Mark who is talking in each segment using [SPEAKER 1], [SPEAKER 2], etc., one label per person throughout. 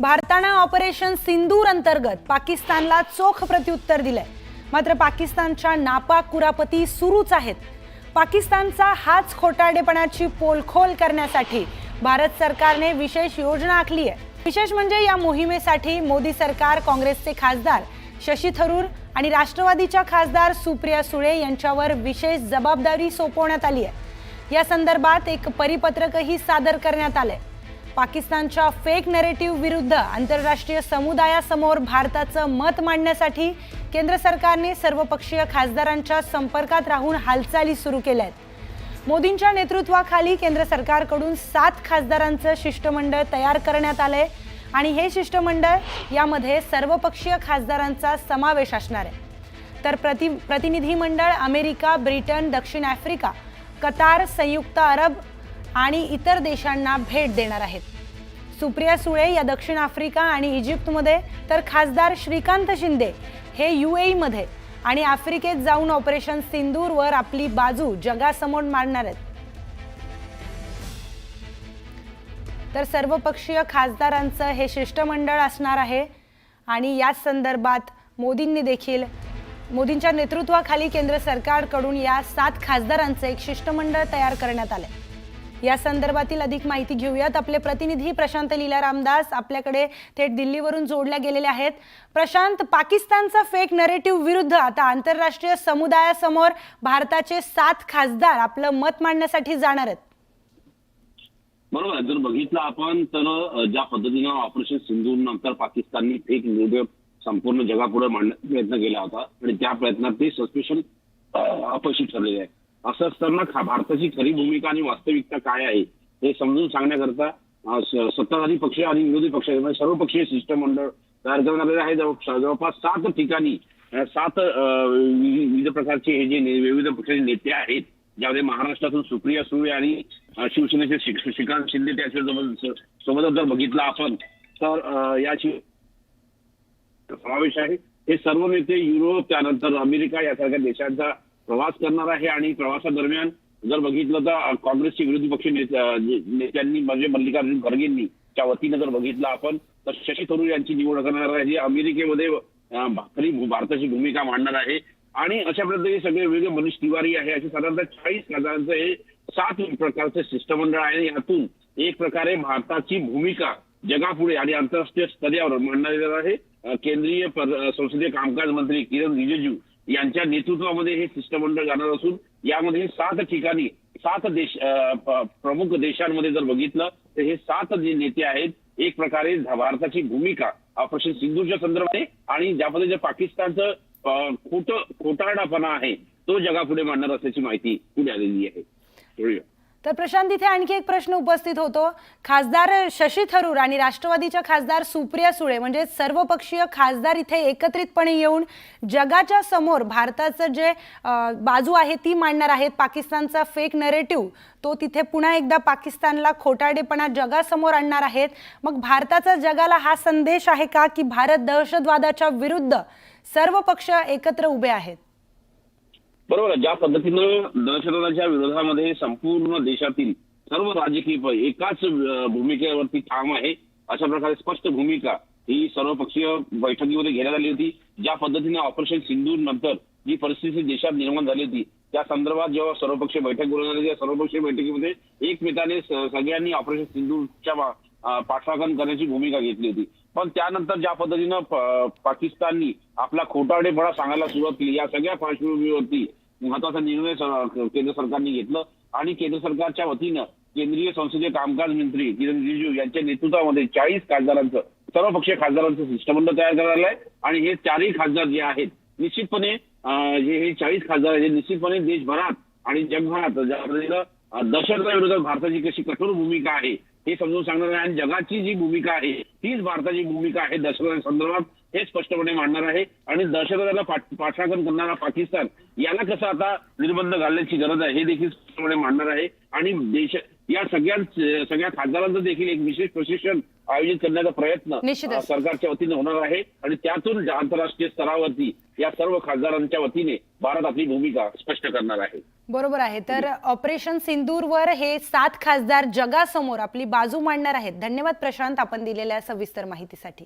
[SPEAKER 1] भारतानं ऑपरेशन सिंदूर अंतर्गत पाकिस्तानला चोख प्रत्युत्तर दिलंय. मात्र पाकिस्तानच्या नापाक कुरापती सुरूच आहेत. पाकिस्तानचा हाच खोटारडेपणाची पोलखोल करण्यासाठी भारत सरकारने विशेष योजना आखली आहे. विशेष म्हणजे या मोहिमेसाठी मोदी सरकार काँग्रेसचे खासदार शशी थरूर आणि राष्ट्रवादीच्या खासदार सुप्रिया सुळे यांच्यावर विशेष जबाबदारी सोपवण्यात आली आहे. या संदर्भात एक परिपत्रकही सादर करण्यात आलंय. पाकिस्तानच्या फेक नरेटिव्ह विरुद्ध आंतरराष्ट्रीय समुदायासमोर भारताचं मत मांडण्यासाठी केंद्र सरकारने सर्वपक्षीय खासदारांच्या संपर्कात राहून हालचाली सुरू केल्या आहेत मोदींच्या नेतृत्वाखाली केंद्र सरकारकडून सात खासदारांचं शिष्टमंडळ तयार करण्यात आलंय आणि हे शिष्टमंडळ यामध्ये सर्वपक्षीय खासदारांचा समावेश असणार आहे. तर प्रति प्रतिनिधी मंडळ अमेरिका ब्रिटन दक्षिण आफ्रिका कतार संयुक्त अरब आणि इतर देशांना भेट देणार आहेत. सुप्रिया सुळे या दक्षिण आफ्रिका आणि इजिप्तमध्ये तर खासदार श्रीकांत शिंदे हे यू मध्ये आणि आफ्रिकेत जाऊन ऑपरेशन सिंदूरवर आपली बाजू जगासमोर मांडणार आहेत. तर सर्वपक्षीय खासदारांचं हे शिष्टमंडळ असणार आहे आणि याच संदर्भात मोदींनी देखील मोदींच्या नेतृत्वाखाली केंद्र सरकारकडून या सात खासदारांचं एक शिष्टमंडळ तयार करण्यात आलंय. या संदर्भातील अधिक माहिती घेऊयात. आपले प्रतिनिधी प्रशांत लीला रामदास आपल्याकडे थेट दिल्लीवरून जोडल्या गेलेले आहेत. प्रशांत पाकिस्तानचा फेक नरेटिव्ह विरुद्ध आता आंतरराष्ट्रीय समुदायासमोर भारताचे सात खासदार आपलं मत मांडण्यासाठी जाणार आहेत.
[SPEAKER 2] बरोबर. जर बघितलं आपण तर ज्या पद्धतीनं ऑपरेशन सिंधू नंतर पाकिस्तानने फेक न्यूज संपूर्ण जगापुढे मांडण्याचा प्रयत्न केला होता. आणि त्या प्रयत्नात ते सस्पेशन अपयशी ठरलेले आहे असं असताना भारताची खरी भूमिका आणि वास्तविकता काय आहे हे समजून सांगण्याकरता सत्ताधारी पक्ष आणि विरोधी पक्ष म्हणजे सर्वपक्षीय शिष्टमंडळ तयार करण्यात आलेलं आहे जवळपास सात ठिकाणी सात विविध प्रकारचे हे जे विविध पक्षाचे नेते आहेत ज्यामध्ये महाराष्ट्रातून सुप्रिया सुळे आणि शिवसेनेचे श्रीकांत शिंदे त्याच्यासोबत सोबत जर बघितलं आपण तर याची समावेश आहे. हे सर्व नेते युरोप त्यानंतर अमेरिका यासारख्या देशांचा प्रवास करणार आहे आणि प्रवासादरम्यान जर बघितलं तर काँग्रेसचे विरोधी पक्ष नेत्यांनी म्हणजे मल्लिकार्जुन खरगेंनी च्या वतीनं जर बघितलं आपण तर शशी थरूर यांची निवड करणार आहे. जे अमेरिकेमध्ये खरी भारताची भूमिका मांडणार आहे. आणि अशा पद्धतीने सगळे वेगळे मनीष तिवारी आहे. असे साधारणतः चाळीस हजारांचं हे सात प्रकारचं शिष्टमंडळ आहे. आणि यातून एक प्रकारे भारताची भूमिका जगापुढे आणि आंतरराष्ट्रीय स्तरावर मांडण्यात येणार आहे केंद्रीय संसदीय कामकाज मंत्री किरण रिजिजू यांच्या नेतृत्वामध्ये हे शिष्टमंडळ जाणार असून यामध्ये सात ठिकाणी सात देश प्रमुख देशांमध्ये जर बघितलं तर हे सात जे नेते आहेत एक प्रकारे भारताची भूमिका ऑपरेशन सिंधूच्या संदर्भात आहे आणि ज्यामध्ये जे पाकिस्तानचं खोट खोटारडापणा आहे तो जगापुढे मांडणार असल्याची माहिती पुढे आलेली आहे बोलूया.
[SPEAKER 1] तर प्रशांत इथे आणखी एक प्रश्न उपस्थित होतो. खासदार शशी थरूर आणि राष्ट्रवादीच्या खासदार सुप्रिया सुळे म्हणजे सर्वपक्षीय खासदार इथे एकत्रितपणे येऊन जगाच्या समोर भारताचं जे बाजू आहे ती मांडणार आहेत. पाकिस्तानचा फेक नरेटिव्ह तो तिथे पुन्हा एकदा पाकिस्तानला खोटाडेपणा जगासमोर आणणार आहेत. मग भारताचा जगाला हा संदेश आहे का की भारत दहशतवादाच्या विरुद्ध सर्व पक्ष एकत्र उभे आहेत?
[SPEAKER 2] बरोबर ज्या पद्धतीनं दहशतवादाच्या विरोधामध्ये संपूर्ण देशातील सर्व राजकीय एकाच भूमिकेवरती ठाम आहे अशा प्रकारे स्पष्ट भूमिका ही सर्वपक्षीय बैठकीमध्ये घेण्यात आली होती. ज्या पद्धतीने ऑपरेशन सिंधू नंतर जी परिस्थिती देशात निर्माण झाली होती त्या संदर्भात जेव्हा सर्वपक्षीय बैठक बोलवण्यात आली त्या सर्वपक्षीय बैठकीमध्ये एकमेकाने सगळ्यांनी ऑपरेशन सिंधूच्या पाठराखण करण्याची भूमिका घेतली होती. पण त्यानंतर ज्या पद्धतीनं पाकिस्ताननी आपला खोटाडेपणा सांगायला सुरुवात केली. या सगळ्या पार्श्वभूमीवरती महत्त्वाचा निर्णय केंद्र सरकारने घेतलं. आणि केंद्र सरकारच्या वतीनं केंद्रीय संसदीय कामकाज मंत्री किरण रिजिजू यांच्या नेतृत्वामध्ये चाळीस खासदारांचं सर्वपक्षीय खासदारांचं शिष्टमंडळ तयार करण्यात आलंय आणि हे चारही खासदार जे आहेत निश्चितपणे जे हे चाळीस खासदार आहेत हे निश्चितपणे देशभरात आणि जगभरात ज्या पद्धतीनं अं, दहशतवादाविरोधात भारताची कशी कठोर भूमिका आहे हे समजून सांगणार आहे. आणि जगाची जी भूमिका आहे तीच भारताची भूमिका आहे दहशतवादा संदर्भात हे स्पष्टपणे मांडणार आहे. आणि दहशतवादाला पाठ- पाठराखण करणारा पाकिस्तान याला कसं आता निर्बंध घालण्याची गरज आहे हे देखील स्पष्टपणे मांडणार आहे. आणि देश या सगळ्या सगळ्या खासदारांचं देखील एक विशेष प्रशिक्षण आयोजित करण्याचा प्रयत्न सरकारच्या वतीने होणार आहे. आणि त्यातून आंतरराष्ट्रीय स्तरावरती या सर्व खासदारांच्या वतीने भारत आपली भूमिका स्पष्ट करणार आहे.
[SPEAKER 1] बरोबर आहे. तर ऑपरेशन सिंदूरवर हे सात खासदार जगासमोर आपली बाजू मांडणार आहेत. धन्यवाद प्रशांत आपण दिलेल्या सविस्तर माहितीसाठी.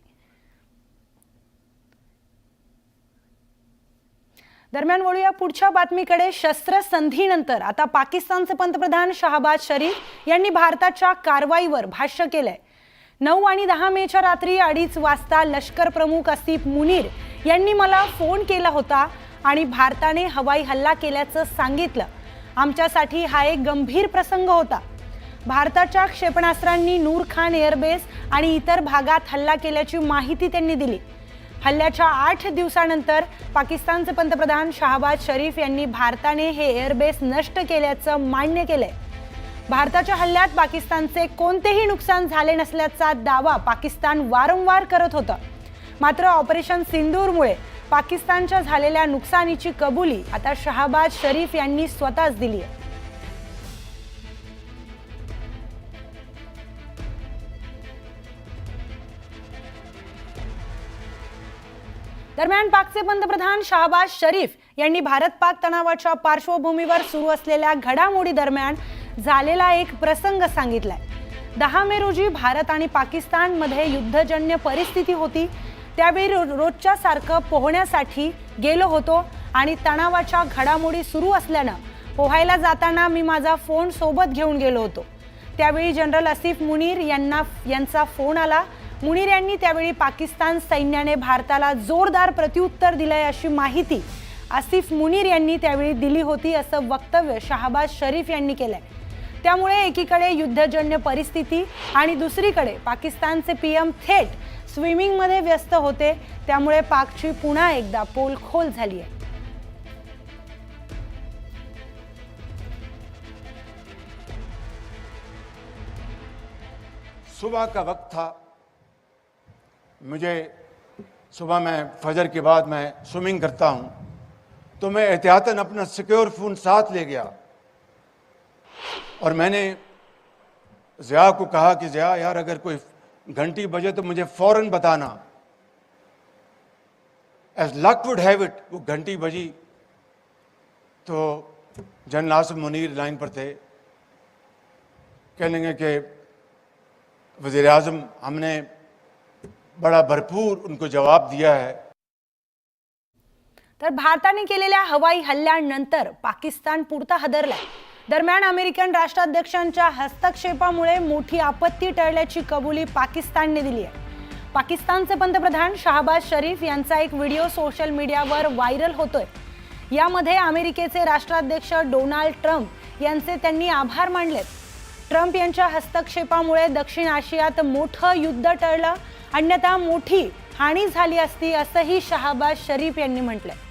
[SPEAKER 1] दरम्यान वळूया पुढच्या बातमीकडे. शस्त्रसंधीनंतर आता पाकिस्तानचे पंतप्रधान शहबाज शरीफ यांनी भारताच्या कारवाईवर भाष्य केलंय. नऊ आणि दहा मेच्या रात्री अडीच वाजता लष्कर प्रमुख आसिफ मुनीर यांनी मला फोन केला होता. आणि भारताने हवाई हल्ला केल्याचं सांगितलं. आमच्यासाठी हा एक गंभीर प्रसंग होता. भारताच्या क्षेपणास्त्रांनी नूर खान एअरबेस आणि इतर भागात हल्ला केल्याची माहिती त्यांनी दिली. हल्ल्याच्या आठ दिवसानंतर पाकिस्तानचे पंतप्रधान शहबाज शरीफ यांनी भारताने हे एअरबेस नष्ट केल्याचं मान्य केलंय. भारताच्या हल्ल्यात पाकिस्तानचे कोणतेही नुकसान झाले नसल्याचा दावा पाकिस्तान वारंवार करत होतं. मात्र ऑपरेशन सिंदूरमुळे पाकिस्तानच्या झालेल्या नुकसानीची कबुली आता शहाबाज शरीफ यांनी स्वतःच दिली आहे. दरम्यान पाकचे पंतप्रधान शहाबाज शरीफ यांनी भारत पाक तणावाच्या पार्श्वभूमीवर सुरू असलेल्या घडामोडी दरम्यान झालेला एक प्रसंग सांगितलाय. दहा मे रोजी भारत आणि पाकिस्तानमध्ये युद्धजन्य परिस्थिती होती. त्यावेळी रो- रोजच्या सारखं पोहण्यासाठी गेलो होतो आणि तणावाच्या घडामोडी सुरू असल्यानं पोहायला जाताना मी माझा फोन सोबत घेऊन गेलो होतो. त्यावेळी जनरल आसिफ मुनीर यांना यांचा फोन आला. मुनीर यांनी त्यावेळी पाकिस्तान सैन्याने भारताला जोरदार प्रत्युत्तर दिलंय अशी माहिती आसिफ मुनीर यांनी त्यावेळी दिली होती असं वक्तव्य शहाबाज शरीफ यांनी केलंय. त्यामुळे एकीकडे युद्धजन्य परिस्थिती आणि दुसरीकडे पाकिस्तानचे पी एम थेट स्विमिंगमध्ये व्यस्त होते, त्यामुळे पाकची पुन्हा एकदा पोलखोल झाली आहे
[SPEAKER 3] सुबह का वक्त था। मुझे सुबह मैं, फजर के बाद मैं स्विमिंग करता हूँ। तो मैं एहतियातन अपना सिक्योर फ़ोन साथ ले गया। और मैंने ज़िया को कहा कि, ज़िया यार, अगर कोई घंटी बजे तो मुझे फ़ौरन बताना। As luck would have it वो घंटी बजी। तो जन आसम मुनीर लाइन पर थे। कहने लेंगे कि वजीर आजम हमने बड़ा भरपूर उनको जवाब दिया है।
[SPEAKER 1] तर भारताने केलेल्या हवाई हल्ल्यानंतर पाकिस्तान पुरता हदरला दरम्यान अमेरिकन राष्ट्राध्यक्षांच्या हस्तक्षेपामुळे मोठी आपत्ती टळल्याची कबुली पाकिस्तानने दिली आहे. पाकिस्तानचे पंतप्रधान शहाबाज शरीफ यांचा एक व्हिडिओ सोशल मीडियावर व्हायरल होतोय. यामध्ये अमेरिकेचे राष्ट्राध्यक्ष डोनाल्ड ट्रम्प यांचे त्यांनी आभार मानलेत. ट्रम्प यांच्या हस्तक्षेपामुळे दक्षिण आशियात मोठं युद्ध टळलं. अन्यथा मोठी हानी झाली असती असंही शहाबाज शरीफ यांनी म्हटलंय.